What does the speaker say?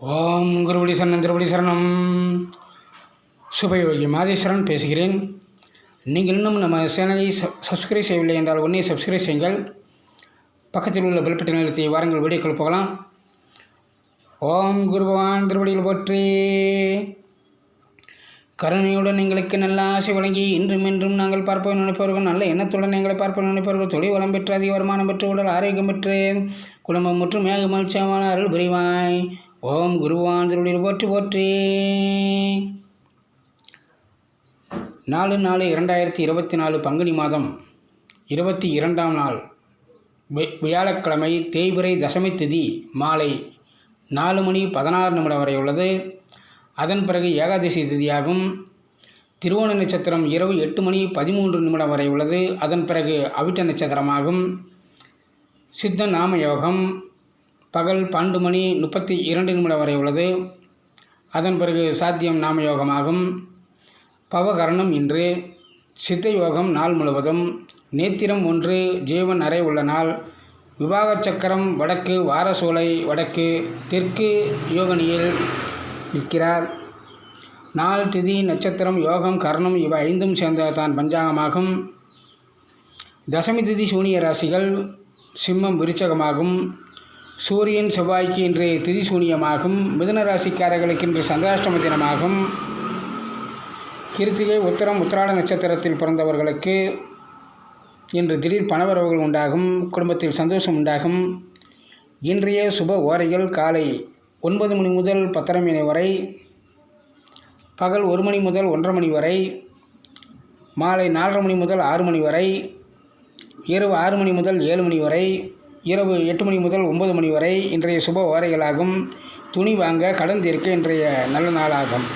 ஓம் குருபடி சரணம் திருபடி சரணம் சுபயோகி மாதேஸ்வரன் பேசுகிறேன். நீங்கள் இன்னும் நம்ம சேனலை சப் சப்ஸ்கிரைப் செய்யவில்லை என்றால் உடனே சப்ஸ்கிரைப் செய்யுங்கள். பக்கத்தில் உள்ள பெல்பட்டை நிறுத்தி வாருங்கள் வீடியோக்கள் போகலாம். ஓம் குருபவான் திருவடியில் போற்றி. கருணையுடன் எங்களுக்கு நல்ல ஆசை வழங்கி இன்றும் என்றும் நாங்கள் பார்ப்போம் நினைப்பவர்கள் நல்ல எண்ணத்துடன் எங்களை பார்ப்போம் நினைப்பவர்கள் தொழில் வளம் பெற்று அதிக வருமானம் பெற்று உடல் ஆரோக்கியம் பெற்று குடும்பம் மற்றும் மேக மகிழ்ச்சியமான அருள் புரிவாய். ஓம் குருவான் போற்றி போற்றி. நாலு நாலு இரண்டாயிரத்தி இருபத்தி நாலு பங்குனி மாதம் இருபத்தி இரண்டாம் நாள் வி- வியாழக்கிழமை தேய்பிரை தசமி திதி மாலை நாலு மணி பதினாறு நிமிடம் வரை உள்ளது. அதன் பிறகு ஏகாதசி திதியாகும். திருவோண நட்சத்திரம் இரவு எட்டு மணி பதிமூன்று நிமிடம் வரை உள்ளது. அதன் பிறகு அவிட்ட நட்சத்திரமாகும். சித்த நாம யோகம் பகல் பன்னெண்டு மணி முப்பத்தி இரண்டு நிமிடம் வரை உள்ளது. அதன் பிறகு சாத்தியம் நாம யோகமாகும் பவகரணம் இன்று. சித்த யோகம் நாள் முழுவதும். நேத்திரம் ஒன்று ஜீவன் அறை உள்ள நாள். விவாக சக்கரம் வடக்கு வாரசூலை வடக்கு தெற்கு யோகனியில் நிற்கிறார். நாள் திதி நட்சத்திரம் யோகம் கர்ணம் இவை ஐந்தும் சேர்ந்த தான் பஞ்சாங்கமாகும். தசமி திதி சூனிய ராசிகள். சிம்மம் விருச்சகமாகும். சூரியன் செவ்வாய்க்கு இன்று திதி சூனியமாகும். மிதுன ராசிக்காரர்களுக்கு இன்று சந்திராஷ்டம தினமாகும். கிருத்திகை உத்தரம் உத்திராட நட்சத்திரத்தில் பிறந்தவர்களுக்கு இன்று திடீர் பணவரவுகள் உண்டாகும். குடும்பத்தில் சந்தோஷம் உண்டாகும். இன்றைய சுப ஓரைகள் காலை ஒன்பது மணி முதல் பத்தரை மணி வரை பகல் ஒரு மணி முதல் ஒன்றரை மணி வரை மாலை நாலரை மணி முதல் ஆறு மணி வரை இரவு ஆறு மணி முதல் ஏழு மணி வரை இரவு எட்டு மணி முதல் ஒன்பது மணி வரை இன்றைய சுப ஓரைகளாகும் துணி வாங்க கடன் தீர்க்க இன்றைய நல்ல நாளாகும்.